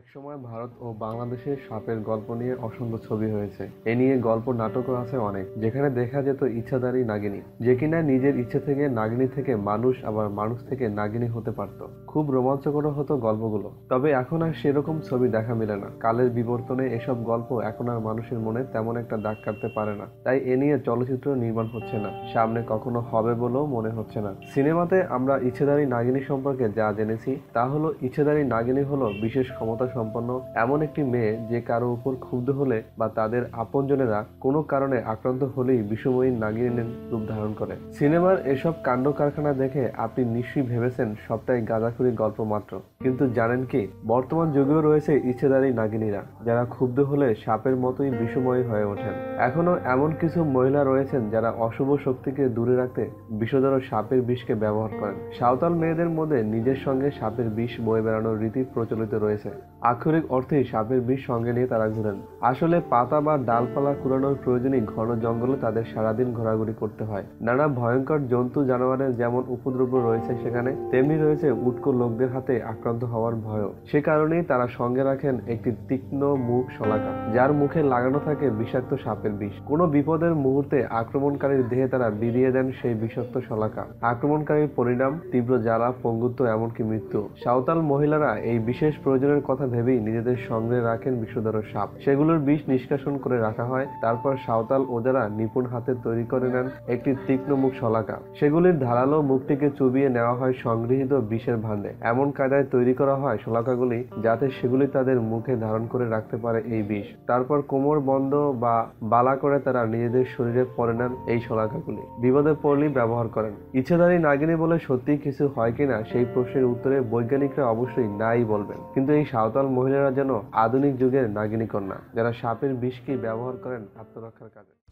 একসময় ভারত ও বাংলাদেশের সাপের গল্প নিয়ে অসংখ্য ছবি হয়েছে। এ নিয়ে গল্প নাটকও আছে অনেক, যেখানে দেখা যেত ইচ্ছাধারী নাগিনী, যে কিনা নিজের ইচ্ছে থেকে নাগিনী থেকে মানুষ আবার মানুষ থেকে নাগিনী হতে পারত। খুব রোমাঞ্চকর হতো গল্পগুলো, তবে এখন আর সেরকম ছবি দেখা মিলে না। কালের বিবর্তনে এসব গল্প এখন আর মানুষের মনে তেমন একটা দাগ কাটতে পারে না, তাই এ নিয়ে চলচ্চিত্র নির্মাণ হচ্ছে না। সামনে কখনো হবে বলেও মনে হচ্ছে না। সিনেমাতে আমরা ইচ্ছেধারী নাগিনী সম্পর্কে যা জেনেছি, তা হলো ইচ্ছেধারী নাগিনী হলো বিশেষ ক্ষমতা সম্পন্ন এমন একটি মেয়ে যে কারও উপর ক্ষুব্ধ হলে বা তাদের আপনজনেরা কোনো কারণে আক্রান্ত হলেই বিষময়ী নাগিনীর রূপ ধারণ করে। সিনেমার এসব কাণ্ড কারখানা দেখে আপনি নিশ্চয়ই ভেবেছেন সবটাই গাঁজাখুরি গল্প মাত্র। কিন্তু জানেন কি, বর্তমান যুগেও রয়েছে ইচ্ছেদারী নাগিনীরা, যারা ক্ষুব্ধ হলে সাপের মতোই বিষময়ী হয়ে ওঠেন। এখনও এমন কিছু মহিলা রয়েছেন যারা অশুভ শক্তিকে দূরে রাখতে বিষধর সাপের বিষকে ব্যবহার করেন। সাঁওতাল মেয়েদের মধ্যে নিজের সঙ্গে সাপের বিষ বয়ে বেড়ানোর রীতি প্রচলিত রয়েছে। আক্ষরিক অর্থেই সাপের বিষ সঙ্গে নিয়ে তারা ঘুরেন। আসলে পাতা বা ডালপালা কুড়ানোর প্রয়োজনই ঘন জঙ্গলে তাদের সারাদিন ঘোরাঘুরি করতে হয়। নানা ভয়ঙ্কর জন্তু জানোয়ারের যেমন উপদ্রব রয়েছে সেখানে, তেমনি রয়েছে উটকো লোকদের হাতে আক্রান্ত হওয়ার ভয়ও। সে কারণেই তারা সঙ্গে রাখেন একটি তীক্ষ্ণ মুখ শলাকা, যার মুখে লাগানো থাকে বিষাক্ত সাপের বিষ। কোনো বিপদের মুহূর্তে আক্রমণকারীর দেহে তারা বিরিয়ে দেন সেই বিষাক্ত শলাকা। আক্রমণকারীর পরিণাম, তীব্র জ্বালা, পঙ্গুত্ব, এমনকি মৃত্যু। সাঁওতাল মহিলারা এই বিশেষ প্রয়োজনের কথা ভেবেই নিজেদের সঙ্গে রাখেন বিষধর সাপ। সেগুলোর বিষ নিষ্কাশন করে রাখা হয়, তারপর সাঁওতাল ওজারা নিপুণ হাতে তৈরি করে নেন একটি তীক্ষ্ণ মুখ শলাকা। সেগুলির ধারালো মুখটিকে চুবিয়ে নেওয়া হয় সংগৃহীত বিষের ভাণ্ডে। এমন কায়দায় তৈরি করা হয় শলাকাগুলি যাতে সেগুলি তাদের মুখে ধারণ করে রাখতে পারে এই বিষ। তারপর কোমর বন্ধ বা বালা করে তারা নিজেদের শরীরে পরে নেন এই শলাকাগুলি। বিপদে পড়লেই ব্যবহার করেন। ইচ্ছাধারী নাগিনী বলে সত্যি কিছু হয় কিনা সেই প্রশ্নের উত্তরে বৈজ্ঞানিকরা অবশ্যই নাই বলবেন। কিন্তু এই সাঁওতাল মহিলারা যেন আধুনিক যুগের নাগিনী কন্যা যারা সাপের বিষকে ব্যবহার করেন আত্মরক্ষার কাজে।